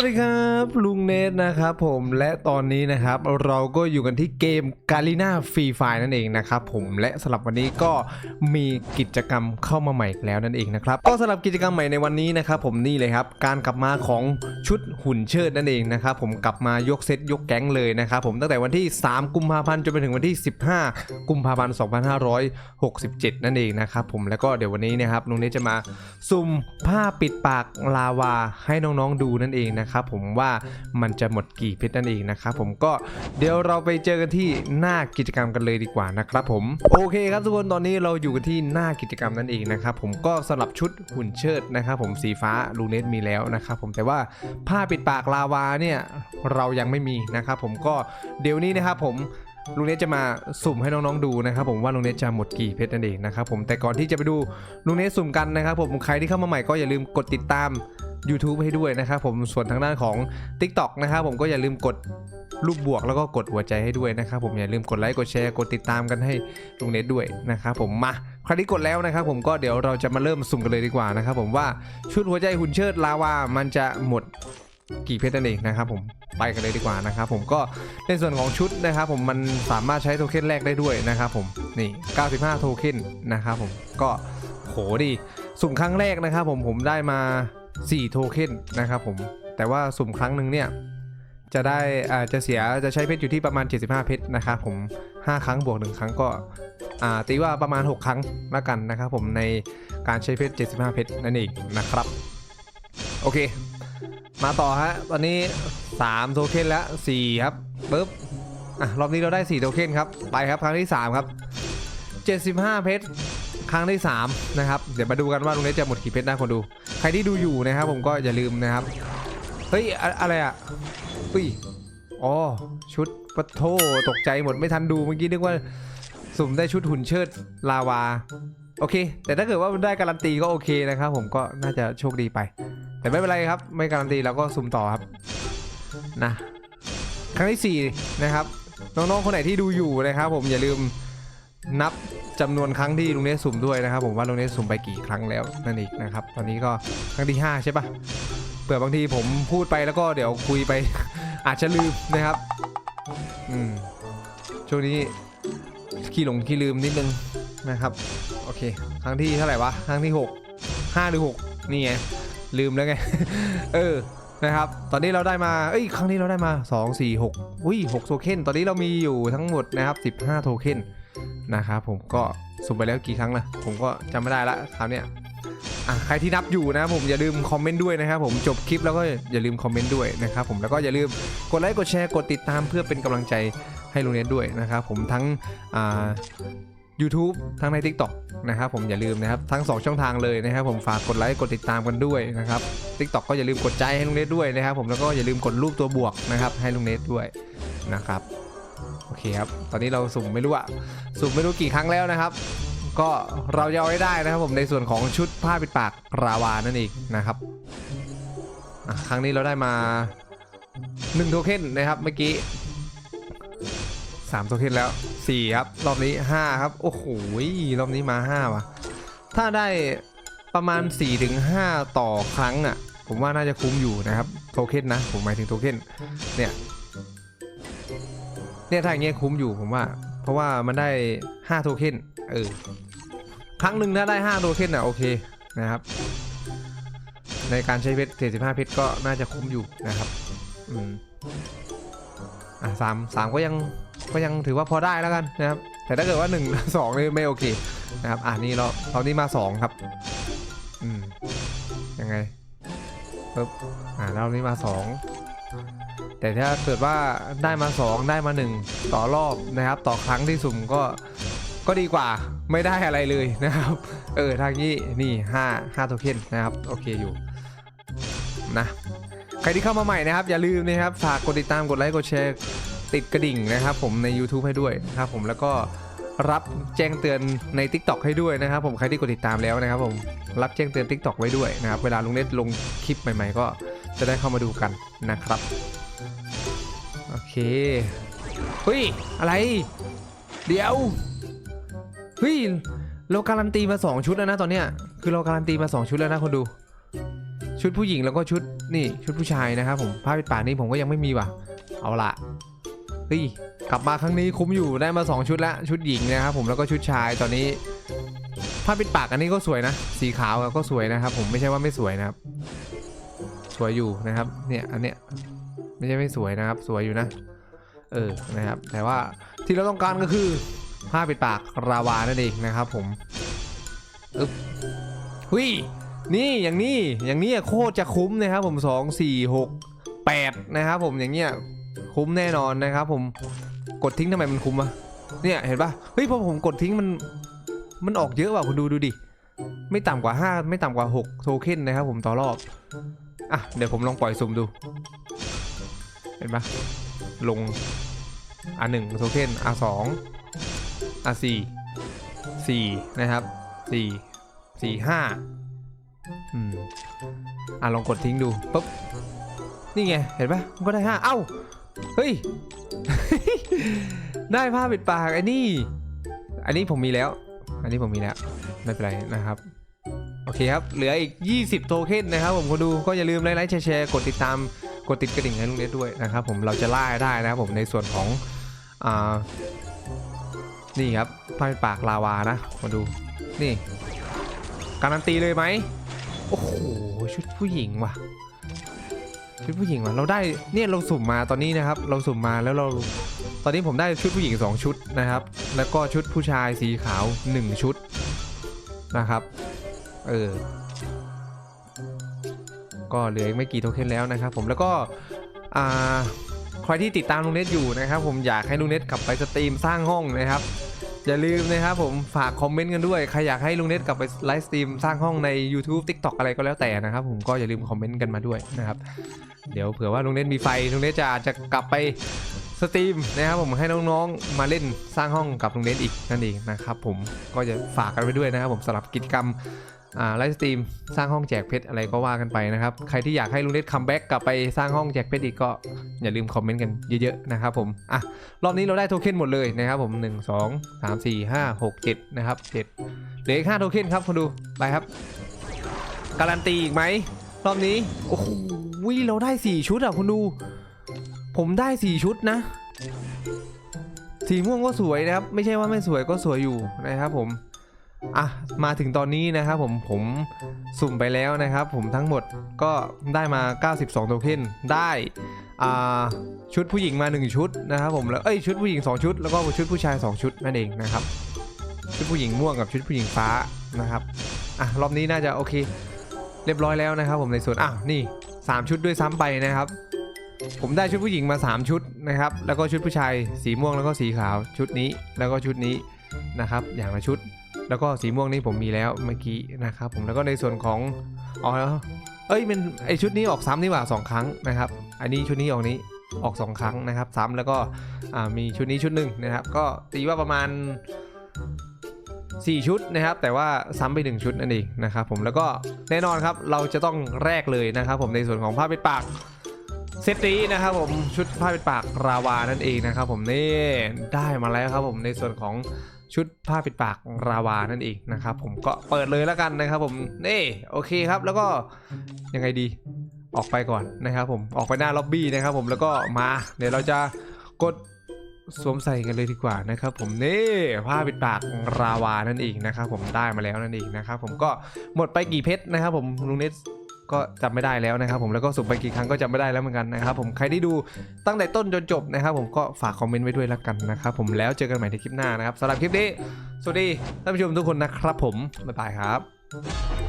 วัสดีครับลุงเนทนะครับผมและตอนนี้นะครับเราก็อยู่กันที่เกมกาลิน่าฟรีไฟนั่นเองนะครับผมและสำหรับวันนี้ก็มีกิจกรรมเข้ามาใหม่แล้วนั่นเองนะครับก็สำหรับกิจกรรมใหม่ในวันนี้นะครับผมนี่เลยครับการกลับมาของชุดหุ่นเชิดนั่นเองนะครับผมกลับมายกเซตยกแก๊งเลยนะครับผมตั้งแต่วันที่ 3 กุมภาพันธ์จนไปถึงวันที่ 15 กุมภาพันธ์ 2567 นั่นเองนะครับผมแล้วก็เดี๋ยววันนี้นะครับลุงเนทจะมาซุ่มผ้าปิดปากลาวาให้น้องๆดูนั่นเองนะครับผมว่ามันจะหมดกี่เพชรนั่นเองนะครับผมก็เดี๋ยวเราไปเจอกันที่หน้ากิจกรรมกันเลยดีกว่านะครับผมโอเคครับทุกคนตอนนี้เราอยู่กันที่หน้ากิจกรรมนั่นเองนะครับผมก็สำหรับชุดหุ่นเชิดนะครับผมสีฟ้าลูเนตมีแล้วนะครับผมแต่ว่าผ้าปิดปากลาวาเนี่ยเรายังไม่มีนะครับผมก็เดี๋ยวนี้นะครับผมลุงเนทจะมาสุ่มให้น้องๆดูนะครับผมว่าลุงเนทจะหมดกี่เพชรนั่นเองนะครับผมแต่ก่อนที่จะไปดูลุงเนทสุ่มกันนะครับผมใครที่เข้ามาใหม่ก็อย่าลืมกดติดตาม YouTube ให้ด้วยนะครับผมส่วนทางด้านของ TikTok นะครับผมก็อย่าลืมกดรูปบวกแล้วก็กดหัวใจให้ด้วยนะครับผมอย่าลืมกดไลค์กดแชร์กดติดตามกันให้ลุงเนทด้วยนะครับผมมาครที่กดแล้วนะครับผมก็เดี๋ยวเราจะมาเริ่มสุ่มกันเลยดีกว่านะครับผมว่าชุดหัวใจหุ่นเชิดลาวามันจะหมดกี่เพชรนั่นเองนะครับผมไปกันเลยดีกว่านะครับผมก็ในส่วนของชุดนะครับผมมันสามารถใช้โทเค็นแรกได้ด้วยนะครับผมนี่ 95 โทเค็นนะครับผมก็โหดีสุ่มครั้งแรกนะครับผมผมได้มา 4 โทเค็นนะครับผม แต่ว่าสุ่มครั้งหนึ่งเนี่ย จะได้อ่าจะเสียจะใช้เพชรอยู่ที่ประมาณ 75 เพชรนะครับผม 5 ครั้งบวก 1 ครั้งก็อ่าตีว่าประมาณ 6 ครั้งละกันนะครับผมในการใช้เพชร 75 เพชรนั่นเองนะครับ โอเค มาต่อฮะตอนนี้ 3 โทเค็นแล้ว 4 ครับปึ๊บอะรอบนี้เราได้ 4 โทเค็นครับ ไปครับครั้งที่ 3 ครับ 75 เพชรครั้งที่ 3 นะครับ เดี๋ยวมาดูกันว่าลุงเนทจะหมดกี่เพชรนะคนดู ใครที่ดูอยู่นะครับผมก็อย่าลืมนะครับ เฮ้ยอะอะไรอะอุ้ยอ๋อ ชุดปะโทตกใจหมดไม่ทันดูเมื่อกี้นึกว่าสุ่มได้ชุดหุ่นเชิดลาวา โอเค แต่ถ้าเกิดว่าได้การันตีก็โอเคนะครับผมก็น่าจะโชคดีไป แต่ไม่เป็นไรครับ ไม่การันตีเราก็ซุ่มต่อครับนะครั้งที่ 4 นะครับ น้องๆ คนไหนที่ดูอยู่นะครับผมอย่าลืมนับ จำนวนครั้งที่ลุงเนสสุ่มด้วยนะครับ ผมว่าลุงเนสสุ่มไปกี่ครั้งแล้วนั่นเองนะครับ ตอนนี้ก็ครั้งที่ 5 ใช่ปะเผื่อบางทีผมพูดไปแล้วก็เดี๋ยวคุยไป อาจจะลืมนะครับ อืมช่วงนี้ขี้หลงขี้ลืมนิดนึงนะครับ โอเค ครั้งที่เท่าไหร่วะครั้งที่ 6 5 หรือ 6 นี่ไงลืมแล้วไง เออนะครับ ตอนนี้เราได้มา เอ้ย ครั้งนี้เราได้มา 2 4 6 อุ้ย6โทเค็น ตอนนี้เรามีอยู่ทั้งหมดนะครับ 15 โทเค็น นะครับผมก็สุ่มไปแล้วกี่ครั้งนะผมก็จำไม่ได้ละคราวเนี้ยใครที่นับอยู่นะผมอย่าลืมคอมเมนต์ด้วยนะครับผมจบคลิปแล้วก็อย่าลืมคอมเมนต์ด้วยนะครับผมแล้วก็อย่าลืมกดไลค์กดแชร์กดติดตามเพื่อเป็นกำลังใจให้ลุงเนด้วยนะครับผมทั้งอ่า YouTube ทั้งใน TikTok นะครับผมอย่าลืมนะครับทั้ง 2 ช่องทางเลยนะครับผมฝากกดไลค์กดติดตามกันด้วยนะครับ TikTok ก็อย่าลืมกดใจให้ลุงเนทด้วยนะครับผมแล้วก็อย่าลืมกดรูปตัวบวกนะครับให้ลุงเนทด้วยนะครับ โอเคครับ ตอนนี้เราสุ่มไม่รู้อะสุ่มไม่รู้กี่ครั้งแล้วนะครับ ก็เราจะเอาให้ได้นะครับผมในส่วนของชุดผ้าปิดปากราวานั่นเองนะครับอะครั้งนี้เราได้มา1โทเค็นนะครับเมื่อกี้สามโทเค็นแล้วสี่ครับรอบนี้ห้าครับ โอ้โหรอบนี้มาห้าว่ะถ้าได้ประมาณ4ี่ถึงห้าต่อครั้งอะผมว่าน่าจะคุ้มอยู่นะครับโทเค็นนะผมหมายถึงโทเค็นเนี่ย เนี่ยถ้าอย่างเงี้ยคุ้มอยู่ผมว่า เพราะว่ามันได้5โทเค็นเออครั้งหนึ่งถ้าได้5โทเค็นอะโอเคนะครับ ในการใช้เพชร75เพชรก็น่าจะคุ้มอยู่นะครับอืมอะสามสามก็ยังก็ยังถือว่าพอได้แล้วกันนะครับ แต่ถ้าเกิดว่า1นึ่งสองนี่ไม่โอเคนะครับอ่านี่เราเรานี่มา 2 ครับอืมยังไงปึ๊บอ่าเรานี่มา 2 แต่ถ้าเกิดว่าได้มา 2 ได้มา 1 ต่อรอบนะครับ ต่อครั้งที่สุ่มก็ก็ดีกว่าไม่ได้อะไรเลยนะครับ เออทางนี้นี่ 5 5โทเค็นนะครับ โอเคอยู่นะใครที่เข้ามาใหม่นะครับ อย่าลืมนะครับ ฝากกดติดตามกดไลค์กดแชร์ติดกระดิ่งนะครับ ผมใน YouTube ให้ด้วยนะครับผมแล้วก็รับแจ้งเตือนใน TikTok ให้ด้วยนะครับ ผมใครที่กดติดตามแล้วนะครับ ผมรับแจ้งเตือน TikTok ไว้ด้วยนะครับ เวลาลุงเน็ตลงคลิปใหม่ ๆ ก็จะได้เข้ามาดูกันนะครับ เคเฮ้ย อะไร เดี๋ยว เฮ้ย เราการันตีมา 2 ชุดแล้วนะตอนเนี้ย คือเราการันตีมา 2 ชุดแล้วนะคนดู ชุดผู้หญิงแล้วก็ชุดนี่ชุดผู้ชายนะครับผมผ้าปิดปากนี่ผมก็ยังไม่มีว่ะ เอาละเฮ้ยกลับมาครั้งนี้คุ้มอยู่ได้มา 2 ชุดแล้วชุดหญิงนะครับผมแล้วก็ชุดชายตอนนี้ผ้าปิดปากอันนี้ก็สวยนะ สีขาวก็สวยนะครับ ผมไม่ใช่ว่าไม่สวยนะครับ สวยอยู่นะครับ เนี่ยอันเนี้ย ไม่ใช่ไม่สวยนะครับ สวยอยู่นะ เออ นะครับ แต่ว่าที่เราต้องการก็คือผ้าปิดปากราวานั่นเองนะครับ ผมอึ๊บหุยนี่อย่างนี้อย่างนี้โคตรจะคุ้มนะครับ ผมสองสี่หกแปดนะครับผมอย่างเงี้ยคุ้มแน่นอนนะครับ ผมกดทิ้งทำไมมันคุ้มอะเนี่ยเห็นปะเฮ้ยพอผมกดทิ้งมันมันออกเยอะว่ะคุณดูดูดิไม่ต่ำกว่า 5 ไม่ต่ำกว่า 6 โทเค็นนะครับผมต่อรอบ อะ เดี๋ยวผมลองปล่อยสุ่มดู เห็นปะลง R1 โทเค็น R2 R4 4 นะครับ 4 4 5อืมอะลองกดทิ้งดูปุ๊บ นี่ไง เห็นปะมันก็ได้ 5 เอ้า เฮ้ย ได้ผ้าปิดปากไอ้นี่ อันนี้ผมมีแล้ว อันนี้ผมมีแล้ว ไม่เป็นไรนะครับโอเคครับ เหลืออีก 20 โทเค็นนะครับผมคนดูก็อย่าลืมไลค์แชร์กดติดตาม กดติดกระดิ่งให้ลุงเนสด้วยนะครับผมเราจะล่าได้นะครับผมในส่วนของอ่านี่ครับผ้าปิดปากลาวานะมาดูนี่ การันตีเลยไหมโอ้โหชุดผู้หญิงว่ะชุดผู้หญิงว่ะเราได้เนี่ยเราสุ่มมาตอนนี้นะครับ เราสุ่มมาแล้วเราตอนนี้ผมได้ชุดผู้หญิง 2 ชุดนะครับ แล้วก็ชุดผู้ชายสีขาว 1 ชุดนะครับ เออ ก็เหลืออีกไม่กี่โทเค็นแล้วนะครับผมแล้วก็ใครที่ติดตามลุงเน็ตอยู่นะครับผมอยากให้ลุงเน็ตกลับไปสตรีมสร้างห้องนะครับอย่าลืมนะครับผมฝากคอมเมนต์กันด้วยใครอยากให้ลุงเน็ตกลับไปไลฟ์สตรีมสร้างห้องใน YouTube TikTok อะไรก็แล้วแต่นะครับผมก็อย่าลืมคอมเมนต์กันมาด้วยนะครับเดี๋ยวเผื่อว่าลุงเน็ตมีไฟลุงเน็ตจะอาจจะกลับไปสตรีมนะครับผมให้น้องๆมาเล่นสร้างห้องกับลุงเน็ตอีกนั่นเองนะครับผมก็จะฝากกันไว้ด้วยนะครับผมสำหรับกิจกรรม ไลฟ์สตรีมสร้างห้องแจกเพชรอะไรก็ว่ากันไปนะครับ ใครที่อยากให้ลุงเน็ตคัมแบ็กกลับไปสร้างห้องแจกเพชรอีกก็อย่าลืมคอมเมนต์กันเยอะๆนะครับผมอะรอบนี้เราได้โทเค็นหมดเลยนะครับผม1 2 3 4 5 6 7นะครับ7เหลืออีก5โทเค็นครับคุณดูไปครับ การันตีอีกไหมรอบนี้โอ้โหเราได้ 4 ชุดอะคุณดู ผมได้ 4 ชุดนะสีม่วงก็สวยนะครับ ไม่ใช่ว่าไม่สวยก็สวยอยู่นะครับผม อะมาถึงตอนนี้นะครับผมผมสุ่มไปแล้วนะครับ ผมทั้งหมดก็ได้มา 92 โทเค็นได้อ่าชุดผู้หญิงมา 1 ชุดนะครับผมแล้วเอ้ยชุดผู้หญิง 2 ชุดแล้วก็ชุดผู้ชาย 2 ชุดนั่นเองนะครับชุดผู้หญิงม่วงกับชุดผู้หญิงฟ้านะครับอะรอบนี้น่าจะโอเค เรียบร้อยแล้วนะครับ ผมในส่วนอะนี่ 3 ชุดด้วยซ้ำไปนะครับ ผมได้ชุดผู้หญิงมา 3 ชุดนะครับ แล้วก็ชุดผู้ชายสีม่วงแล้วก็สีขาวชุดนี้แล้วก็ชุดนี้นะครับ อย่างละชุด แล้วก็สีม่วงนี่ผมมีแล้วเมื่อกี้นะครับผมแล้วก็ในส่วนของอ๋อเอ้ยมันไอชุดนี้ออกซ้ำนี่หว่าสองครั้งนะครับ อันนี้ชุดนี้ออกนี้ออกสองครั้งนะครับซ้ำแล้วก็มีชุดนี้ชุดหนึ่งนะครับ ก็ตีว่าประมาณ 4 ชุดนะครับ แต่ว่าซ้ำไป 1 ชุดนั่นเองนะครับผมแล้วก็แน่นอนครับเราจะต้องแรกเลยนะครับ ผมในส่วนของผ้าปิดปากเซตนี้นะครับผมชุดผ้าปิดปากราวานั่นเองนะครับ ผมนี่ได้มาแล้วครับผมในส่วนของ ชุดผ้าปิดปากราวานั่นเองนะครับผมก็เปิดเลยแล้วกันนะครับผมนี่โอเคครับแล้วก็ยังไงดีออกไปก่อนนะครับผมออกไปหน้าล็อบบี้นะครับผมแล้วก็มาเดี๋ยวเราจะกดสวมใส่กันเลยดีกว่านะครับผมนี่ผ้าปิดปากราวานั่นเองนะครับผมได้มาแล้วนั่นเองนะครับผมก็หมดไปกี่เพชรนะครับผมลุงเนส ก็จำไม่ได้แล้วนะครับผมแล้วก็สุ่มไปกี่ครั้งก็จำไม่ได้แล้วเหมือนกันนะครับผมใครที่ดูตั้งแต่ต้นจนจบนะครับผมก็ฝากคอมเมนต์ไว้ด้วยแล้วกันนะครับผมแล้วเจอกันใหม่ในคลิปหน้านะครับสำหรับคลิปนี้สวัสดีท่านผู้ชมทุกคนนะครับผมบ๊ายบายครับ